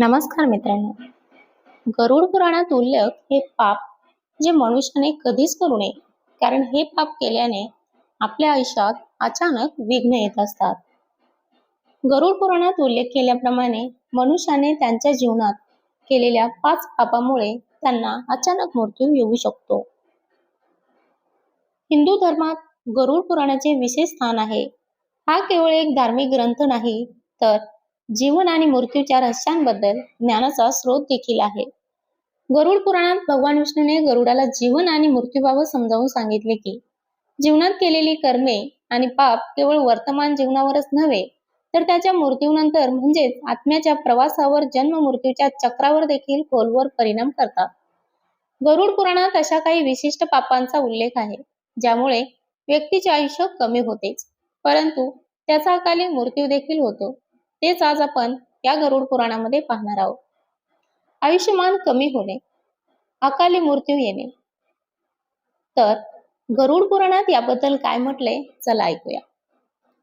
नमस्कार मित्रांनो. गरुड पुराणात उल्लेख हे पाप जे मनुष्याने कधीच करू नये कारण हे पाप केल्याने आपल्या आयुष्यात अचानक विघ्न येत असतात. गरुड पुराणात उल्लेख केल्याप्रमाणे मनुष्याने त्यांच्या जीवनात केलेल्या पाच पापामुळे त्यांना अचानक मृत्यू येऊ शकतो. हिंदू धर्मात गरुड पुराणाचे विशेष स्थान आहे. हा केवळ एक धार्मिक ग्रंथ नाही तर जीवन आणि मृत्यूच्या रहस्यांबद्दल ज्ञानाचा स्रोत देखील आहे. गरुड पुराणात भगवान विष्णूने गरुडाला जीवन आणि मृत्यूबाबत समजावून सांगितले की जीवनात केलेली कर्मे आणि पाप केवळ वर्तमान जीवनावरच नव्हे तर त्याच्या मृत्यूनंतर म्हणजेच आत्म्याच्या प्रवासावर जन्म मृत्यूच्या चक्रावर देखील खोलवर परिणाम करतात. गरुड पुराणात अशा काही विशिष्ट पापांचा उल्लेख आहे ज्यामुळे व्यक्तीचे आयुष्य कमी होतेच परंतु त्याचा अकाली मृत्यू देखील होतो. तेच आज आपण या गरुड पुराणामध्ये पाहणार आहोत. आयुष्यमान कमी होणे अकाली मृत्यू येणे. तर गरुड पुराणात याबद्दल काय म्हटलंय चला ऐकूया.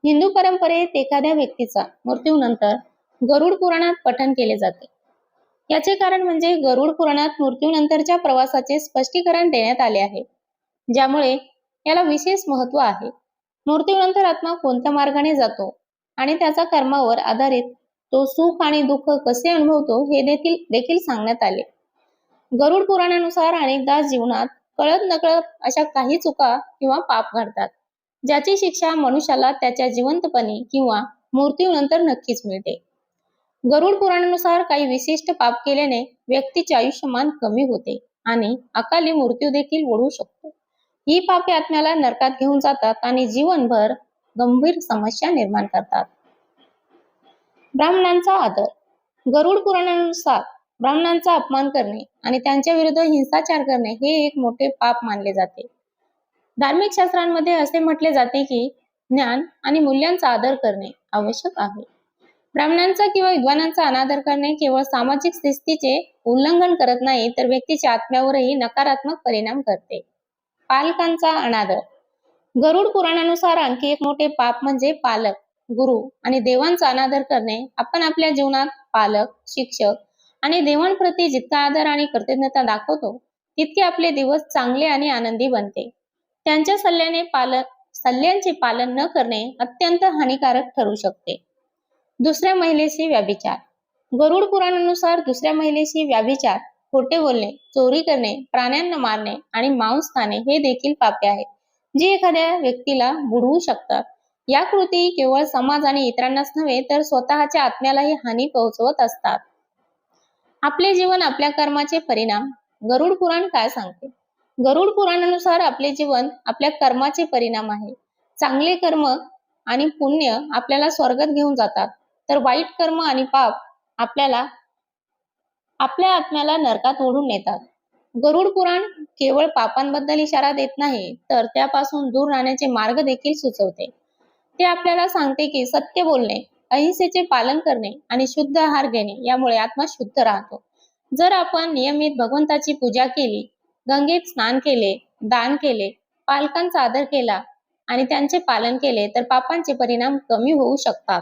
हिंदू परंपरेत एखाद्या व्यक्तीचा मृत्यूनंतर गरुड पुराणात पठण केले जाते. याचे कारण म्हणजे गरुड पुराणात मृत्यूनंतरच्या प्रवासाचे स्पष्टीकरण देण्यात आले आहे ज्यामुळे याला विशेष महत्त्व आहे. मृत्यूनंतर आत्मा कोणत्या मार्गाने जातो? आणि त्याचा कर्मावर आधारित तो सुख आणि दुःख कसे अनुभवतो हे देखील देखील सांगण्यात आले. गरुड पुराणानुसार अनेकदा जीवनात कळत नकळत अशा काही चुका किंवा पाप घडतात ज्याची शिक्षा मनुष्याला त्याच्या जिवंतपणी किंवा मृत्यूनंतर नक्कीच मिळते. गरुड पुराणानुसार काही विशिष्ट पाप केल्याने व्यक्तीचे आयुष्यमान कमी होते आणि अकाली मृत्यू देखील ओढू शकतो. ही पापे आत्म्याला नरकात घेऊन जातात आणि जीवनभर गंभीर समस्या निर्माण करतात. ब्राह्मणांचा आदर. गरुड पुराणानुसार ब्राह्मणांचा अपमान करणे आणि त्यांच्या विरुद्ध हिंसाचार करणे हे एक मोठे पाप मानले जाते. धार्मिक शास्त्रांमध्ये असे म्हटले जाते की ज्ञान आणि मूल्यांचा आदर करणे आवश्यक आहे. ब्राह्मणांचा किंवा विद्वानांचा अनादर करणे केवळ सामाजिक शिस्तीचे उल्लंघन करत नाही तर व्यक्तीच्या आत्म्यावरही नकारात्मक परिणाम करते. पालकांचा अनादर. गरुड पुराणानुसार आणखी एक मोठे पाप म्हणजे पालक. गुरु आणि देवांचा अनादर करणे आपण आपल्या जीवनात पालक शिक्षक आणि देवांप्रती जितका आदर आणि कृतज्ञता दाखवतो तितके आपले दिवस चांगले आणि आनंदी बनते. त्यांच्या सल्ल्याने पालन सल्ल्यांचे पालन न करणे अत्यंत हानिकारक ठरू शकते. दुसऱ्या महिलेशी व्याभिचार. गरुड पुराणानुसार दुसऱ्या महिलेशी व्याभिचार खोटे बोलणे चोरी करणे प्राण्यांना मारणे आणि मांस खाणे हे देखील पापे आहेत. जी एखाद्या व्यक्तीला बुडवू शकतात. या कृती केवळ समाज आणि इतरांनाच नव्हे तर स्वतःच्या आत्म्यालाही हानी पोहोचवत असतात. आपले जीवन आपल्या कर्माचे परिणाम. गरुड पुराण काय सांगते? गरुड पुराणानुसार आपले जीवन आपल्या कर्माचे परिणाम आहे. चांगले कर्म आणि पुण्य आपल्याला स्वर्गात घेऊन जातात. तर वाईट कर्म आणि पाप आपल्याला आपल्या आत्म्याला नरकात ओढून नेतात. गरुड पुराण केवळ पापांबद्दल इशारा देत नाही तर त्यापासून दूर राहण्याचे मार्ग देखील सुचवते. ते आपल्याला सांगते की सत्य बोलणे अहिंसेचे पालन करणे आणि शुद्ध आहार घेणे यामुळे आत्मा शुद्ध राहतो. जर आपण नियमित भगवंताची पूजा केली गंगेत स्नान केले दान केले पालकांचा आदर केला आणि त्यांचे पालन केले तर पापांचे परिणाम कमी होऊ शकतात.